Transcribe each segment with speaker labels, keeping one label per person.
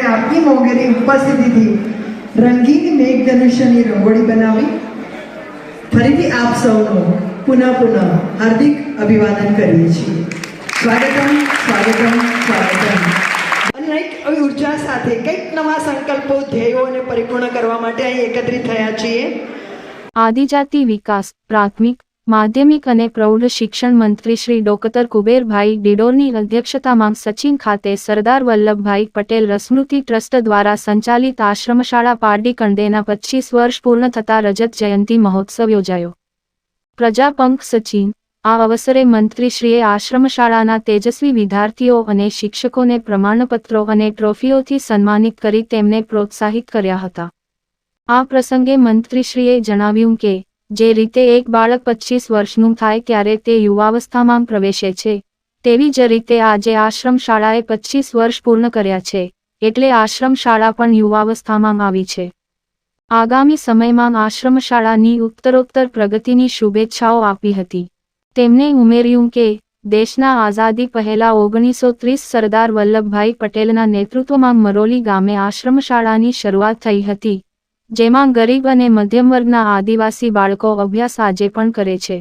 Speaker 1: આપની મોંઘેરી ઉપસ્થિતિથી રંગીન મેઘધનુષ્યની રંગોળી બનાવી. ફરીથી આપ સૌનું પુનઃ પુનઃ હાર્દિક અભિવાદન કરીએ છીએ. સ્વાગતમ સ્વાગતમ સ્વાગતમ. અને કંઈક ઊર્જા સાથે કંઈક નવા સંકલ્પો ધ્યેયો અને પરિપૂર્ણ કરવા માટે અહીં એકત્રિત થયા છીએ.
Speaker 2: આદિજાતિ વિકાસ પ્રાથમિક માધ્યમિક અને પ્રૌઢ શિક્ષણ મંત્રી શ્રી ડોક્ટર કુબેરભાઈ ડિડોરની અધ્યક્ષતામાં સચિન ખાતે સરદાર વલ્લભભાઈ પટેલ રસમૃતિ ટ્રસ્ટ દ્વારા સંચાલિત આશ્રમશાળા પારડી કંડેના પચીસ વર્ષ પૂર્ણ થતા રજત જયંતિ મહોત્સવ યોજાયો. પ્રજાપંખ સચિન, આ અવસરે મંત્રીશ્રીએ આશ્રમશાળાના તેજસ્વી વિદ્યાર્થીઓ અને શિક્ષકોને પ્રમાણપત્રો અને ટ્રોફીઓથી સન્માનિત કરી તેમને પ્રોત્સાહિત કર્યા હતા. આ પ્રસંગે મંત્રીશ્રીએ જણાવ્યું કે જે રીતે એક બાળક પચીસ વર્ષનું થાય ત્યારે તે યુવાવસ્થામાં પ્રવેશે છે, તેવી જ રીતે આજે આશ્રમ શાળાએ પચીસ વર્ષ પૂર્ણ કર્યા છે, એટલે આશ્રમ શાળા પણ યુવાવસ્થામાં આવી છે. આગામી સમયમાં આશ્રમ શાળાની ઉત્તરોત્તર પ્રગતિની શુભેચ્છાઓ આપી હતી. તેમણે ઉમેર્યું કે, દેશના આઝાદી પહેલા ઓગણીસો ત્રીસ સરદાર વલ્લભભાઈ પટેલના નેતૃત્વમાં મરોલી ગામે આશ્રમ શાળાની શરૂઆત થઈ હતી જેમાં ગરીબ અને મધ્યમ વર્ગના આદિવાસી બાળકો અભ્યાસ આજે પણ કરે છે.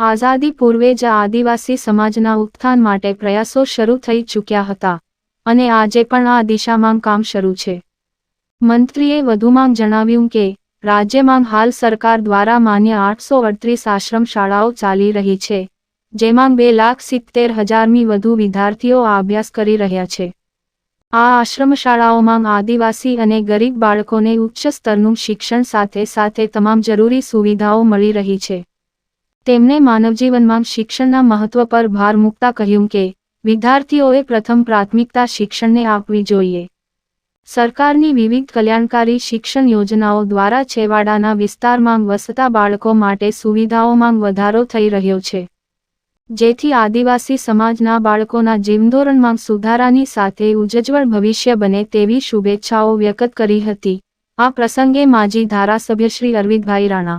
Speaker 2: આઝાદી પૂર્વે જ આદિવાસી સમાજના ઉત્થાન માટે પ્રયાસો શરૂ થઈ ચૂક્યા હતા અને આજે પણ આ દિશામાં કામ શરૂ છે. મંત્રીએ વધુમાં જણાવ્યું કે, રાજ્યમાં હાલ સરકાર દ્વારા માન્ય આઠસો અડત્રીસ આશ્રમ શાળાઓ ચાલી રહી છે, જેમાં બે લાખ સિત્તેર હજારમી વધુ વિદ્યાર્થીઓ આ અભ્યાસ કરી રહ્યા છે. આ આશ્રમ શાળાઓમાં આદિવાસી અને ગરીબ બાળકોને ઉચ્ચ સ્તરનું શિક્ષણ સાથે સાથે તમામ જરૂરી સુવિધાઓ મળી રહી છે. તેમણે માનવજીવનમાં શિક્ષણના મહત્વ પર ભાર મૂકતા કહ્યું કે, વિદ્યાર્થીઓએ પ્રથમ પ્રાથમિકતા શિક્ષણને આપવી જોઈએ. સરકારની વિવિધ કલ્યાણકારી શિક્ષણ યોજનાઓ દ્વારા છેવાડાના વિસ્તારમાં વસતા બાળકો માટે સુવિધાઓમાં વધારો થઈ રહ્યો છે. જેથી આદિવાસી સમાજના બાળકોના જીવનધોરણમાં સુધારાની સાથે ઉજ્જવળ ભવિષ્ય બને તેવી શુભેચ્છાઓ વ્યક્ત કરી હતી. આ પ્રસંગે માજી ધારાસભ્ય Shri Arvindbhai Rana,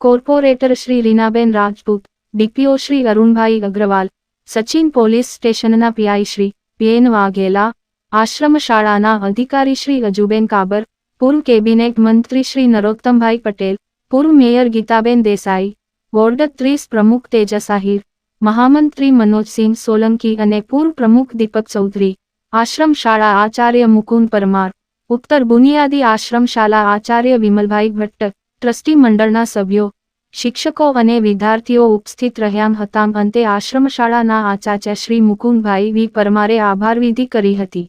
Speaker 2: corporator Shri Rinaben Rajput, DPO Shri Arunbhai Agrawal, Sachin police સ્ટેશનના પીઆઈ શ્રી પીએન વાઘેલા આશ્રમ શાળાના અધિકારી શ્રી અજુબેન કાબર, પૂર્વ કેબિનેટ મંત્રી શ્રી નરોત્તમભાઈ પટેલ, પૂર્વ મેયર ગીતાબેન દેસાઈ, વોર્ડ ત્રીસ પ્રમુખ તેજસ આહિર મહામંત્રી મનોજસિંહ સોલંકી અને પૂર્વ પ્રમુખ દીપક ચૌધરી આશ્રમ શાળા આચાર્ય મુકુંદ પરમાર, ઉત્તર બુનિયાદી આશ્રમ શાળા આચાર્ય વિમલભાઈ ભટ્ટ, ટ્રસ્ટી મંડળના સભ્યો, શિક્ષકો અને વિદ્યાર્થીઓ ઉપસ્થિત રહ્યા હતા. અંતે આશ્રમ શાળાના આચાર્ય શ્રી મુકુંદભાઈ વી પરમારે આભારવિધિ કરી હતી.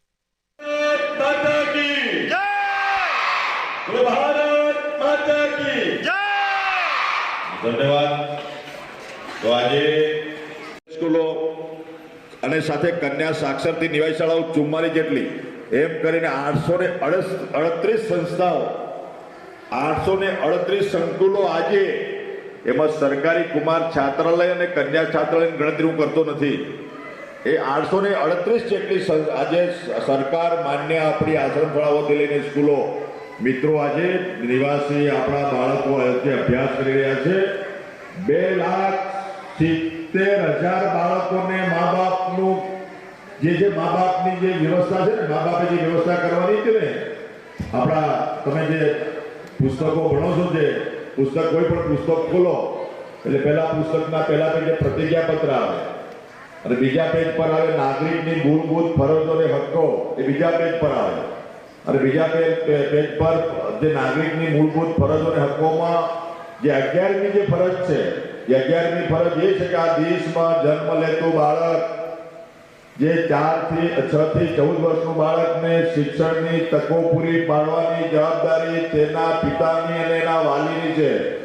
Speaker 3: ધન્યવાદ. તો આજે સ્કૂલો અને સાથે કન્યા સાક્ષરતી નિવાસી શાળાઓ ચુમ્માલીસ જેટલી. એમ કરીને આઠસો ને અડત્રીસ સંસ્થાઓ, આઠસો ને અડત્રીસ સંકુલો આજે એમાં સરકારી કુમાર છાત્રાલય અને કન્યા છાત્રાલયની ગણતરી હું કરતો નથી. એ આઠસો ને અડત્રીસ જેટલી આજે સરકાર માન્ય આપણી આશ્રમ શાળાઓથી લઈને સ્કૂલો. મિત્રો આજે નિવાસી આપણા બાળકો અયોધ્યા અભ્યાસ કરી રહ્યા છે. બે લાખ સિત્તેર હજાર બાળકોને મા બાપનું જે જે મા બાપની જે વ્યવસ્થા છે ને મા બાપે જે વ્યવસ્થા કરવાની છે ને, આપણા તમે જે પુસ્તકો ભણો છો જે, પુસ્તક કોઈ પણ પુસ્તક ખોલો, એટલે પહેલા પુસ્તકના પહેલા પેજે પ્રતિજ્ઞાપત્ર આવે, અને બીજા પેજ પર આવે નાગરિકની મૂળભૂત ફરજો અને હક્કો, એ બીજા પેજ પર આવે. અને બીજા પેજ પર જે નાગરિકની મૂળભૂત ફરજો અને હક્કોમાં જે અગિયારમી જે ફરજ છે એ અગિયારમી ફરજ એ છે કે આ દેશમાં જન્મ લેતું બાળક, જે ચારથી છ થી ચૌદ વર્ષનું બાળકને શિક્ષણની તકો પૂરી પાડવાની જવાબદારી તેના પિતાની અને એના વાલીની છે.